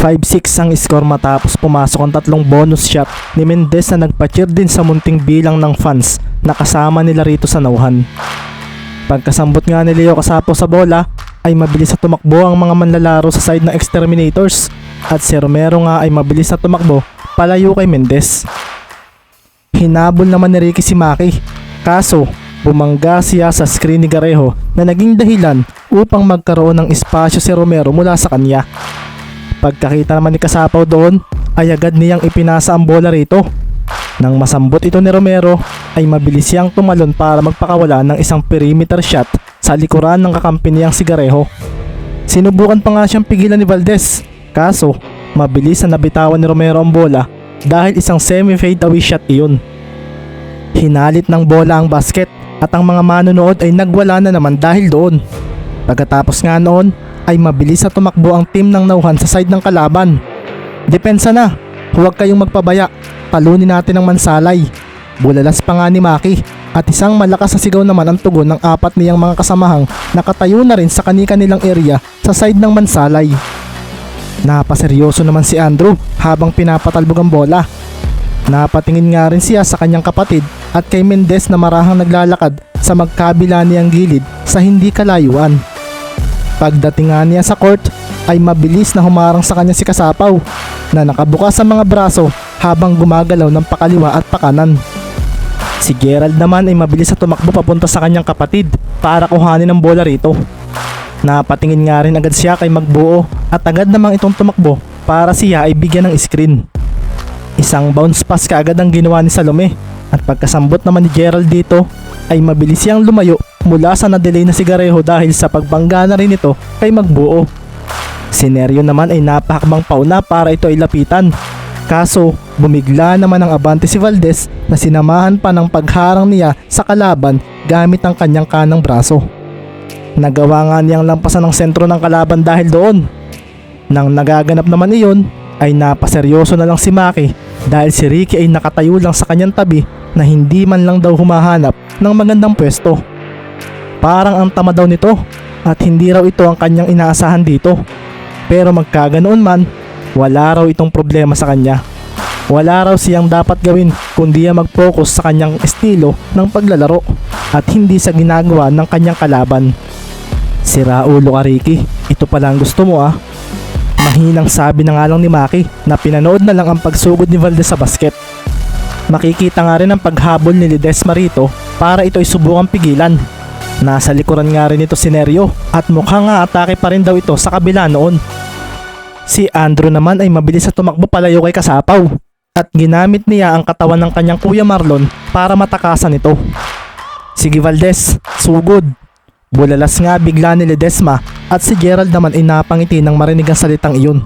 5-6 ang score matapos pumasok ang tatlong bonus shot ni Mendez na nagpa-cheer din sa munting bilang ng fans na kasama nila rito sa nauhan. Pagkasambot nga ni Leo kasapo sa bola ay mabilis na tumakbo ang mga manlalaro sa side ng Exterminators at si Romero nga ay mabilis na tumakbo palayo kay Mendez. Hinabol naman ni Ricky si Maki kaso bumangga siya sa screen ni Garejo na naging dahilan upang magkaroon ng espasyo si Romero mula sa kanya. Pagkakita naman ni Kasapaw doon ay agad niyang ipinasa ang bola rito. Nang masambot ito ni Romero ay mabilis siyang tumalon para magpakawala ng isang perimeter shot sa likuran ng kakampi niyang si Garejo. Sinubukan pa nga siyang pigilan ni Valdez kaso mabilis na nabitawan ni Romero ang bola dahil isang semi-fade away shot iyon. Hinalit ng bola ang basket at ang mga manonood ay nagwala na naman dahil doon. Pagkatapos nga noon ay mabilis na tumakbo ang team ng nauhan sa side ng kalaban. Depensa na, huwag kayong magpabaya, talunin natin ang mansalay. Bulalas pa nga ni Maki at isang malakas na sigaw naman ang tugon ng apat niyang mga kasamahang nakatayo na rin sa kani-kanilang area sa side ng mansalay. Napaseryoso naman si Andrew habang pinapatalbog ang bola. Napatingin nga rin siya sa kanyang kapatid at kay Mendez na marahang naglalakad sa magkabila niyang gilid sa hindi kalayuan. Pagdating nga niya sa court ay mabilis na humarang sa kanya si Kasapaw na nakabukas ang mga braso habang gumagalaw ng pakaliwa at pakanan. Si Gerald naman ay mabilis na tumakbo papunta sa kanyang kapatid para kuhanin ang bola rito. Napatingin nga rin agad siya kay Magbuo at agad namang itong tumakbo para siya ay bigyan ng screen. Isang bounce pass kaagad ang ginawa ni Salome at pagkasambot naman ni Gerald dito ay mabilis siyang lumayo mula sa na-delay na sigareho dahil sa pagbangga na rin ito kay Magbuo. Si Neryo naman ay napakabang pauna para ito ay lapitan. Kaso bumigla naman ang abante si Valdez na sinamahan pa ng pagharang niya sa kalaban gamit ang kanyang kanang braso. Nagawa nga niyang lampasan ng sentro ng kalaban dahil doon. Nang nagaganap naman iyon ay napaseryoso na lang si Maki dahil si Ricky ay nakatayo lang sa kanyang tabi na hindi man lang daw humahanap ng magandang pwesto. Parang ang tama daw nito at hindi raw ito ang kanyang inaasahan dito. Pero magkaganoon man, wala raw itong problema sa kanya. Wala raw siyang dapat gawin kundi ang mag-focus sa kanyang estilo ng paglalaro at hindi sa ginagawa ng kanyang kalaban. Sira ulo ka ito pala ang gusto mo ah. Mahinang sabi na nga lang ni Maki na pinanood na lang ang pagsugod ni Valdez sa basket. Makikita nga rin ang paghabol ni Ledesma rito para ito ay subukang pigilan. Nasa likuran nga rin ito si Neryo at mukhang nga atake pa rin daw ito sa kabila noon. Si Andrew naman ay mabilis na tumakbo palayo kay Kasapaw at ginamit niya ang katawan ng kanyang kuya Marlon para matakasan ito. Sige Valdez, sugod. Bulalas nga bigla ni Ledesma at si Gerald naman ay napangiti nang marinig ang salitang iyon.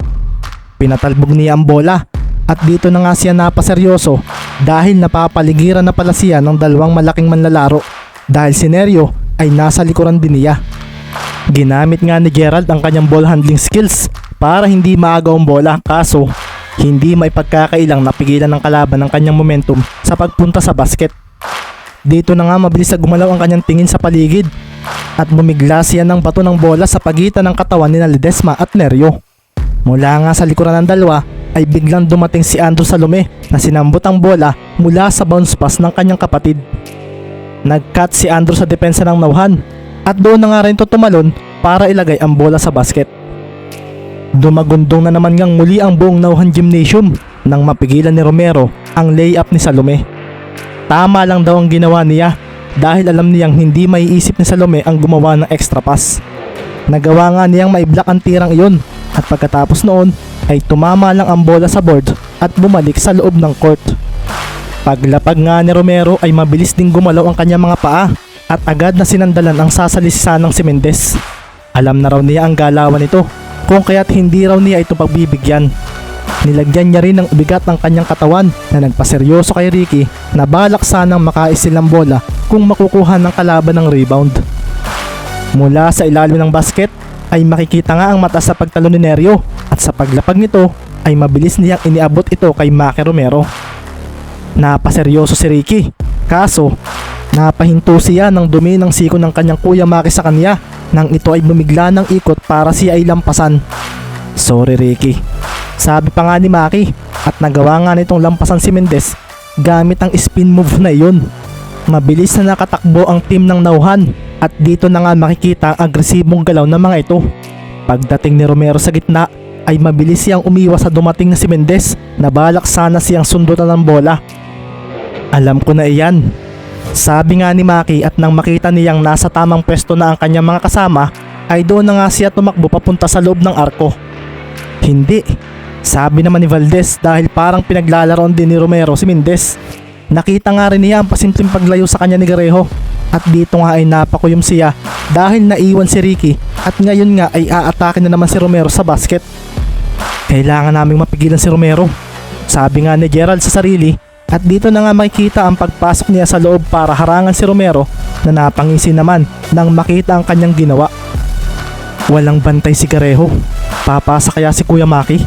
Pinatalbog niya ang bola at dito na nga siya napaseryoso dahil napapaligiran na pala siya ng dalawang malaking manlalaro dahil si Neryo ay nasa likuran din niya. Ginamit nga ni Gerald ang kanyang ball handling skills para hindi maagaw ang bola kaso hindi may pagkakailang napigilan ng kalaban ng kanyang momentum sa pagpunta sa basket. Dito na nga mabilis na gumalaw ang kanyang tingin sa paligid at bumigla siya ng bato ng bola sa pagitan ng katawan ni Ledesma at Neryo. Mula nga sa likuran ng dalawa ay biglang dumating si Andrew Salome na sinambot ang bola mula sa bounce pass ng kanyang kapatid. Nag-cut si Andrew sa depensa ng nauhan at doon na nga rin ito tumalon para ilagay ang bola sa basket. Dumagundong na naman ngang muli ang buong nauhan gymnasium nang mapigilan ni Romero ang layup ni Salome. Tama lang daw ang ginawa niya dahil alam niyang hindi maiisip ni Salome ang gumawa ng extra pass. Nagawa nga niyang maiblock ang tirang iyon at pagkatapos noon ay tumama lang ang bola sa board at bumalik sa loob ng court. Paglapag nga ni Romero ay mabilis ding gumalaw ang kanyang mga paa at agad na sinandalan ang sasalisisan ng si Mendez. Alam na raw niya ang galawan nito kung kaya't hindi raw niya ito pagbibigyan. Nilagyan niya rin ng bigat ng kanyang katawan na nagpaseryoso kay Ricky na balak sanang makaisil ng bola kung makukuha ng kalaban ng rebound. Mula sa ilalim ng basket ay makikita nga ang mata sa pagtalo ni Neryo at sa paglapag nito ay mabilis niyang iniabot ito kay Maki Romero. Napaseryoso si Ricky kaso napahinto siya ng dumi ng siko ng kanyang kuya Maki sa kanya nang ito ay bumigla ng ikot para siya ay lampasan. Sorry Ricky, Sabi pa nga ni Maki at nagawa nga nitong lampasan si Mendez gamit ang spin move na iyon. Mabilis na nakatakbo ang team ng Nauhan at dito na nga makikita ang agresibong galaw ng mga ito. Pagdating ni Romero sa gitna ay mabilis siyang umiwas sa dumating na si Mendez na balak sana siyang sundutan ng bola. Alam ko na iyan. Sabi nga ni Maki at nang makita niyang nasa tamang pwesto na ang kanyang mga kasama ay doon na nga siya tumakbo papunta sa loob ng arko. Hindi. Sabi naman ni Valdez dahil parang pinaglalaroan din ni Romero si Mendez. Nakita nga rin niya ang pasimpleng paglayo sa kanya ni Garejo at dito nga ay napakuyom siya dahil naiwan si Ricky at ngayon nga ay aatake na naman si Romero sa basket. Kailangan naming mapigilan si Romero. Sabi nga ni Gerald sa sarili at dito na nga makikita ang pagpasok niya sa loob para harangan si Romero na napangisi naman nang makita ang kanyang ginawa. Walang bantay si Garejo. Papasa kaya si Kuya Maki?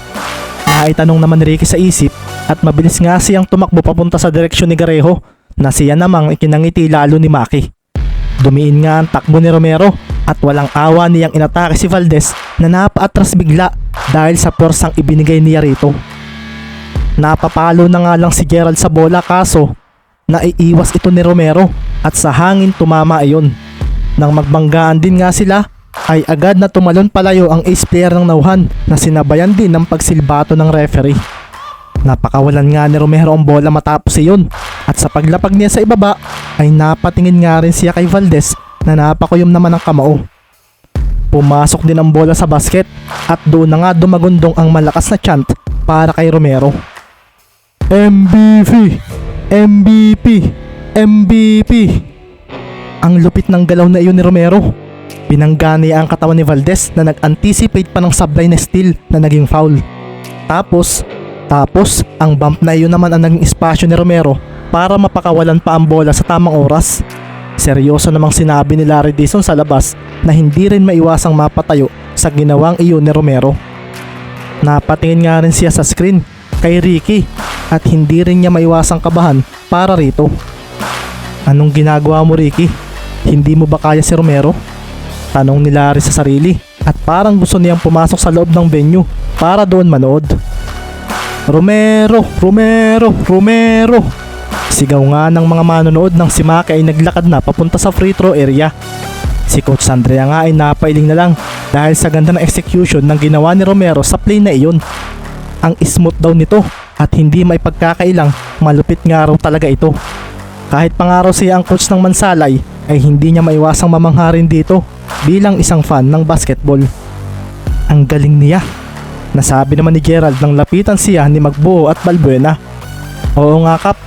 Naitanong naman ni Ricky sa isip at mabilis nga siyang tumakbo papunta sa direksyon ni Garejo na siya namang ikinangiti lalo ni Maki. Dumiin nga ang takbo ni Romero at walang awa niyang inatake si Valdez na napaatras bigla dahil sa porsang ibinigay niya rito. Napapalo na nga lang si Gerald sa bola kaso naiiwas ito ni Romero at sa hangin tumama iyon. Nang magbanggaan din nga sila ay agad na tumalon palayo ang ace player ng Nauhan na sinabayan din ng pagsilbato ng referee. Napakawalan nga ni Romero ang bola matapos iyon at sa paglapag niya sa ibaba ay napatingin nga rin siya kay Valdez na napakuyom naman ang kamao. Pumasok din ang bola sa basket at doon na nga dumagundong ang malakas na chant para kay Romero. MVP! MVP! MVP! Ang lupit ng galaw na iyon ni Romero. Binangga niya ang katawan ni Valdez na nag-anticipate pa ng sablay na steal na naging foul. Tapos, tapos ang bump na iyon naman ang naging espasyo ni Romero para mapakawalan pa ang bola sa tamang oras. Seryoso namang sinabi ni Larry Dixon sa labas na hindi rin maiwasang mapatayo sa ginawang iyon ni Romero. Napatingin nga rin siya sa screen kay Ricky at hindi rin niya maiwasang kabahan para rito. Anong ginagawa mo Ricky? Hindi mo ba kaya si Romero? Tanong ni Larry sa sarili at parang gusto niyang pumasok sa loob ng venue para doon manood. Romero, Romero, Romero. Sigaw nga ng mga manonood ng si Maki ay naglakad na papunta sa free throw area. Si Coach Andrea nga ay napailing na lang dahil sa ganda ng execution ng ginawa ni Romero sa play na iyon. Ang smooth daw nito at hindi may pagkakailang malupit nga raw talaga ito. Kahit pangaraw siya ang coach ng Mansalay ay hindi niya maiwasang mamangharin dito bilang isang fan ng basketball. Ang galing niya. Nasabi naman ni Gerald nang lapitan siya ni Magbuo at Balbuena. Oo nga kap,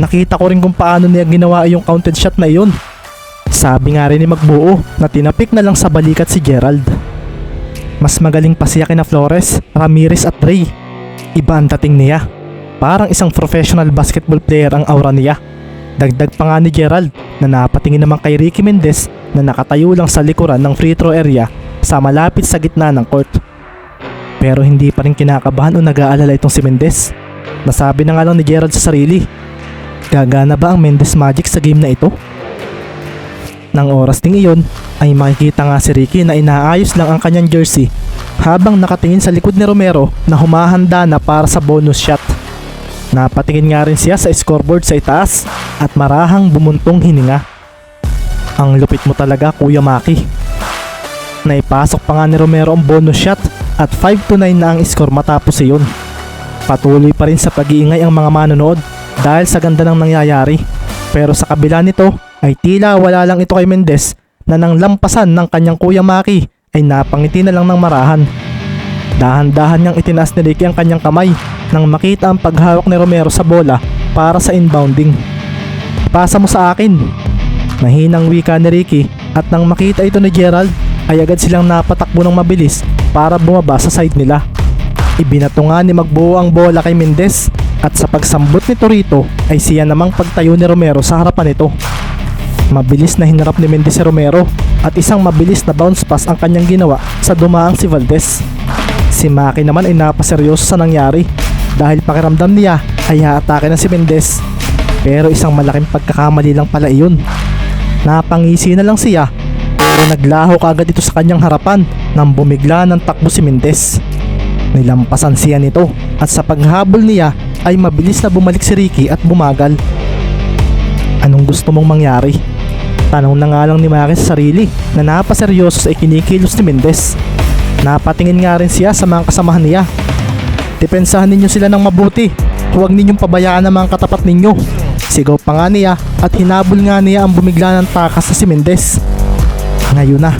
nakita ko rin kung paano niya ginawa yung counted shot na iyon. Sabi nga rin ni Magbuo na tinapik na lang sa balikat si Gerald. Mas magaling pa siya kina Flores, Ramirez at Ray. Iba ang dating niya. Parang isang professional basketball player ang aura niya. Dagdag pa nga ni Gerald na napatingin naman kay Ricky Mendez na nakatayo lang sa likuran ng free throw area sa malapit sa gitna ng court. Pero hindi pa rin kinakabahan o nag-aalala itong si Mendez. Nasabi na nga lang ni Gerald sa sarili. Gagana ba ang Mendez Magic sa game na ito? Nang oras ding iyon ay makikita nga si Ricky na inaayos lang ang kanyang jersey habang nakatingin sa likod ni Romero na humahanda na para sa bonus shot. Napatingin nga rin siya sa scoreboard sa itaas at marahang bumuntong hininga. Ang lupit mo talaga Kuya Maki. Naipasok pa nga ni Romero ang bonus shot at 5 to 9 na ang score matapos iyon. Patuloy pa rin sa pag-iingay ang mga manonood dahil sa ganda ng nangyayari. Pero sa kabila nito ay tila wala lang ito kay Mendez na nang lampasan ng kanyang Kuya Maki ay napangiti na lang ng marahan. Dahan-dahan niyang itinaas ni Ricky ang kanyang kamay nang makita ang paghawak ni Romero sa bola para sa inbounding. Pasa mo sa akin. Mahinang wika ni Ricky at nang makita ito ni Gerald ay agad silang napatakbo ng mabilis para bumaba sa side nila. Ibinato nga ni Magbuo ang bola kay Mendez at sa pagsambot nito rito ay siya namang pagtayo ni Romero sa harapan nito. Mabilis na hinarap ni Mendez si Romero at isang mabilis na bounce pass ang kanyang ginawa sa dumaang si Valdez. Si Maki naman ay napaseryoso sa nangyari dahil pakiramdam niya ay haatake na si Mendez. Pero isang malaking pagkakamali lang pala iyon. Napangisi na lang siya pero naglaho kagad ito sa kanyang harapan nang bumigla ng takbo si Mendez. Nilampasan siya nito at sa paghabol niya ay mabilis na bumalik si Ricky at bumagal. Anong gusto mong mangyari? Tanong na nga lang ni Maki sa sarili na napaseryoso sa ikinikilos ni Mendez. Napatingin nga rin siya sa mga kasamahan niya. Depensahan ninyo sila ng mabuti. Huwag ninyong pabayaan ang mga katapat ninyo. Sigaw pa nga niya at hinabol nga niya ang bumigla ng takas sa si Mendez. Ngayon na.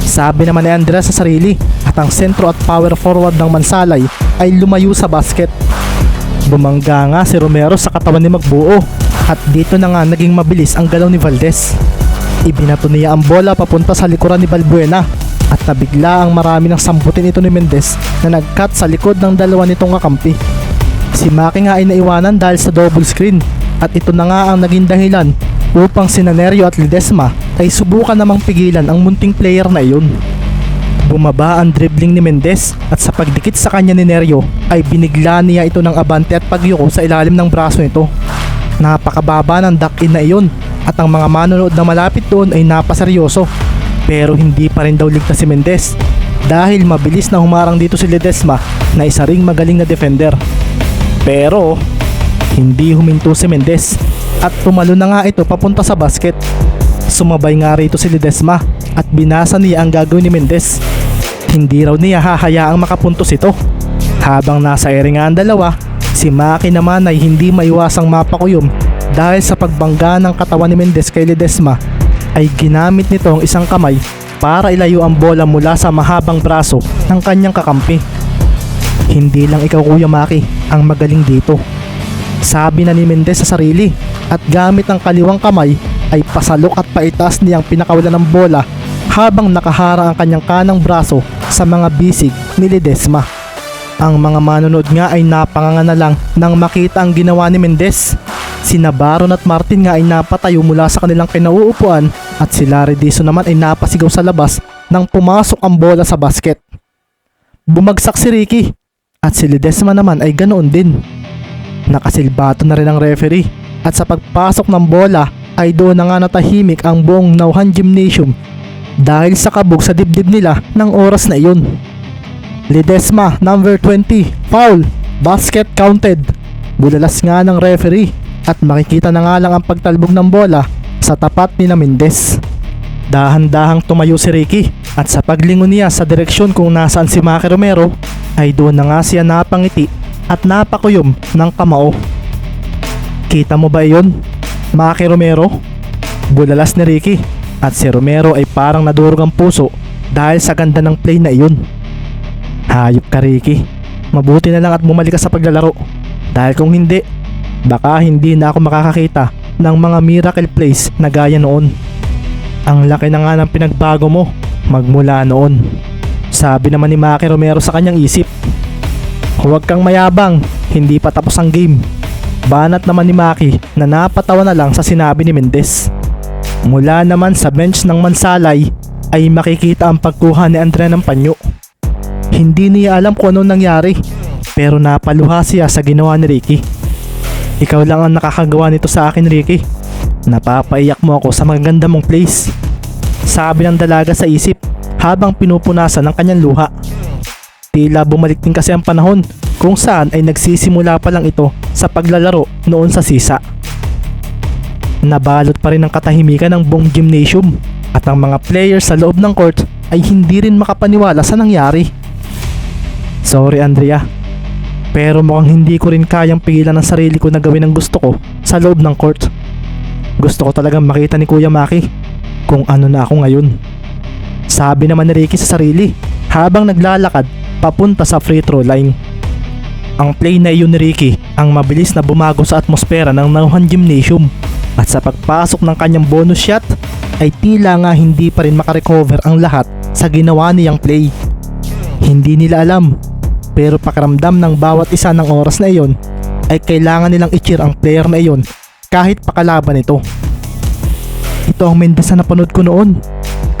Sabi naman ni Andres sa sarili at ang sentro at power forward ng Mansalay ay lumayo sa basket. Bumangga nga si Romero sa katawan ni Magbuo at dito na nga naging mabilis ang galaw ni Valdez. Ibinato niya ang bola papunta sa likuran ni Balbuena at nabigla ang marami ng sambutin ito ni Mendez na nag-cut sa likod ng dalawa nitong kakampi. Si Maki nga ay naiwanan dahil sa double screen at ito na nga ang naging dahilan upang si Nanerio at Ledesma ay subukan namang pigilan ang munting player na iyon. Bumaba ang dribbling ni Mendez at sa pagdikit sa kanya ni Nerio ay binigla niya ito ng abante at pagyuko sa ilalim ng braso nito. Napakababa ng duck-in na iyon at ang mga manonood na malapit doon ay napaseryoso. Pero hindi pa rin daw ligtas si Mendez dahil mabilis na humarang dito si Ledesma na isa ring magaling na defender. Pero hindi huminto si Mendez at tumalo na nga ito papunta sa basket. Sumabay nga rito si Ledesma at binasa niya ang gagawin ni Mendez. Hindi raw niya hahayaang makapuntos ito. Habang nasa ere nga ang dalawa, si Maki naman ay hindi maiwasang mapakuyom dahil sa pagbangga ng katawan ni Mendez kay Ledesma ay ginamit nito ang isang kamay para ilayo ang bola mula sa mahabang braso ng kanyang kakampi. Hindi lang ikaw Kuya Maki ang magaling dito. Sabi na ni Mendez sa sarili at gamit ang kaliwang kamay ay pasalok at paitaas niyang pinakawalan ng bola habang nakaharang ang kanyang kanang braso sa mga bisig ni Ledesma. Ang mga manonood nga ay napanganga na lang nang makita ang ginawa ni Mendez. Sina Baron at Martin nga ay napatayo mula sa kanilang kinauupuan at si Larry Dizon naman ay napasigaw sa labas nang pumasok ang bola sa basket. Bumagsak si Ricky at si Ledesma naman ay ganoon din. Nakasilbato na rin ang referee at sa pagpasok ng bola ay doon na nga natahimik ang buong Nauhan Gymnasium dahil sa kabog sa dibdib nila ng oras na iyon. Ledesma, number 20, foul, basket counted. Bulalas nga ng referee at makikita na nga lang ang pagtalbog ng bola sa tapat ni na Mendez. Dahan-dahang tumayo si Ricky at sa paglingon niya sa direksyon kung nasaan si Maki Romero ay doon na nga siya napangiti at napakuyom ng kamao. Kita mo ba iyon? Maki Romero? Bulalas ni Ricky at si Romero ay parang nadurog ang puso dahil sa ganda ng play na iyon. Hayop ka Ricky. Mabuti na lang at bumalik ka sa paglalaro. Dahil kung hindi, baka hindi na ako makakakita ng mga miracle plays na gaya noon. Ang laki na nga ng pinagbago mo magmula noon. Sabi naman ni Maki Romero sa kanyang isip. Huwag kang mayabang, hindi pa tapos ang game. Banat naman ni Maki na napatawa na lang sa sinabi ni Mendez. Mula naman sa bench ng Mansalay ay makikita ang pagkuha ni Andre ng panyo. Hindi niya alam kung anong nangyari pero napaluha siya sa ginawa ni Ricky. Ikaw lang ang nakakagawa nito sa akin Ricky. Napapaiyak mo ako sa magaganda mong place. Sabi ng dalaga sa isip habang pinupunasan ng kanyang luha. Tila bumalik din kasi ang panahon kung saan ay nagsisimula pa lang ito sa paglalaro noon sa sisa. Nabalot pa rin ang katahimikan ng buong gymnasium at ang mga players sa loob ng court ay hindi rin makapaniwala sa nangyari. Sorry Andrea, pero mukhang hindi ko rin kayang pigilan ang sarili ko na gawin ang gusto ko sa loob ng court. Gusto ko talagang makita ni Kuya Maki kung ano na ako ngayon. Sabi naman ni Ricky sa sarili habang naglalakad papunta sa free throw line. Ang play na iyon ni Ricky ang mabilis na bumago sa atmosfera ng Nauhan Gymnasium at sa pagpasok ng kanyang bonus shot ay tila nga hindi pa rin makarecover ang lahat sa ginawa niyang play. Hindi nila alam pero pakiramdam ng bawat isa ng oras na iyon ay kailangan nilang i-cheer ang player na iyon kahit pakalaban ito. Ito ang Mendes na napanood ko noon.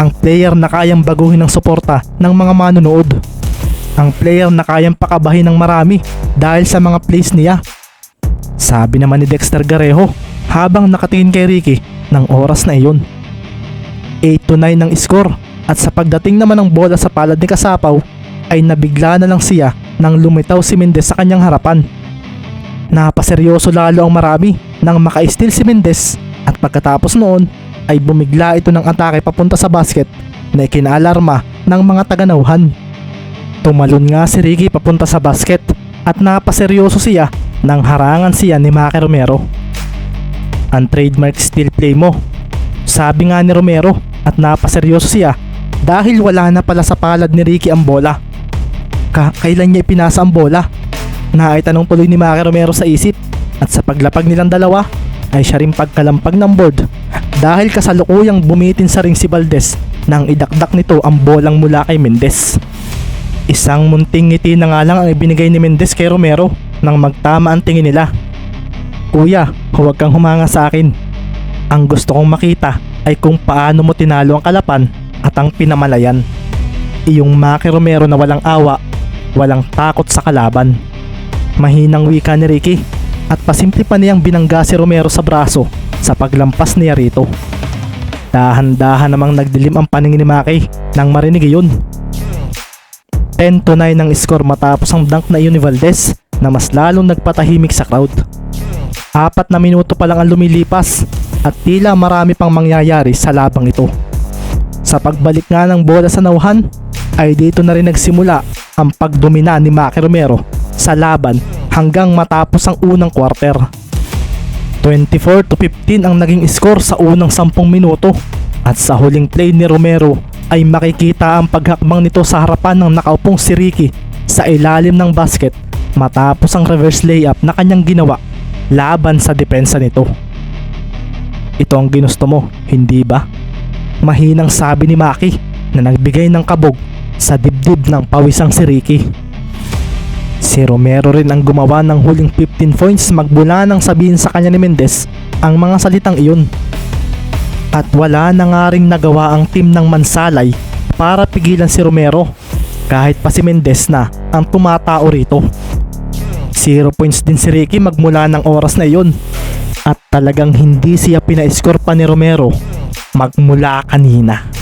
Ang player na kayang baguhin ang suporta ng mga manonood. Ang player na kayang pakabahin ng marami dahil sa mga plays niya. Sabi naman ni Dexter Garejo habang nakatingin kay Ricky ng oras na iyon. 8 to 9 ang score at sa pagdating naman ng bola sa palad ni Kasapaw ay nabigla na lang siya nang lumitaw si Mendez sa kanyang harapan. Napaseryoso lalo ang marami nang maka-steal si Mendez at pagkatapos noon ay bumigla ito ng atake papunta sa basket na ikinaalarma ng mga taganauhan. Tumalon nga si Ricky papunta sa basket at napaseryoso siya nang harangan siya ni Maki Romero. Ang trademark steal play mo. Sabi nga ni Romero at napaseryoso siya dahil wala na pala sa palad ni Ricky ang bola. Ka kailan niya ipinasa ang bola? Na tanong tuloy ni Maki Romero sa isip at sa paglapag nilang dalawa ay siya rin pagkalampag ng board dahil kasalukuyang bumitin sa ring si Valdez nang idakdak nito ang bolang mula kay Mendez. Isang munting ngiti na nga lang ang ibinigay ni Mendez kay Romero nang magtama ang tingin nila. Kuya, huwag kang humanga sa akin. Ang gusto kong makita ay kung paano mo tinalo ang kalapan at ang pinamalayan. Iyong Maki Romero na walang awa, walang takot sa kalaban. Mahinang wika ni Ricky at pasimple pa niyang binangga si Romero sa braso sa paglampas niya rito. Dahan-dahan namang nagdilim ang paningin ni Maki nang marinig iyon. 10 to 9 ang score matapos ang dunk na iyon ni Valdez na mas lalong nagpatahimik sa crowd. Apat na minuto pa lang ang lumilipas at tila marami pang mangyayari sa labang ito. Sa pagbalik nga ng bola sa nauhan, ay dito na rin nagsimula ang pagdomina ni Maki Romero sa laban hanggang matapos ang unang quarter. 24 to 15 ang naging score sa unang 10 minuto at sa huling play ni Romero ay makikita ang paghakbang nito sa harapan ng nakaupong si Ricky sa ilalim ng basket matapos ang reverse layup na kanyang ginawa laban sa depensa nito. Ito ang ginusto mo, hindi ba? Mahinang sabi ni Maki na nagbigay ng kabog sa dibdib ng pawisang si Ricky. Si Romero rin ang gumawa ng huling 15 points magmula nang sabihin sa kanya ni Mendez ang mga salitang iyon. At wala na nga ring nagawa ang team ng Mansalay para pigilan si Romero kahit pa si Mendez na ang tumatao rito. Zero points din si Ricky magmula ng oras na iyon at talagang hindi siya pina-score pa ni Romero magmula kanina.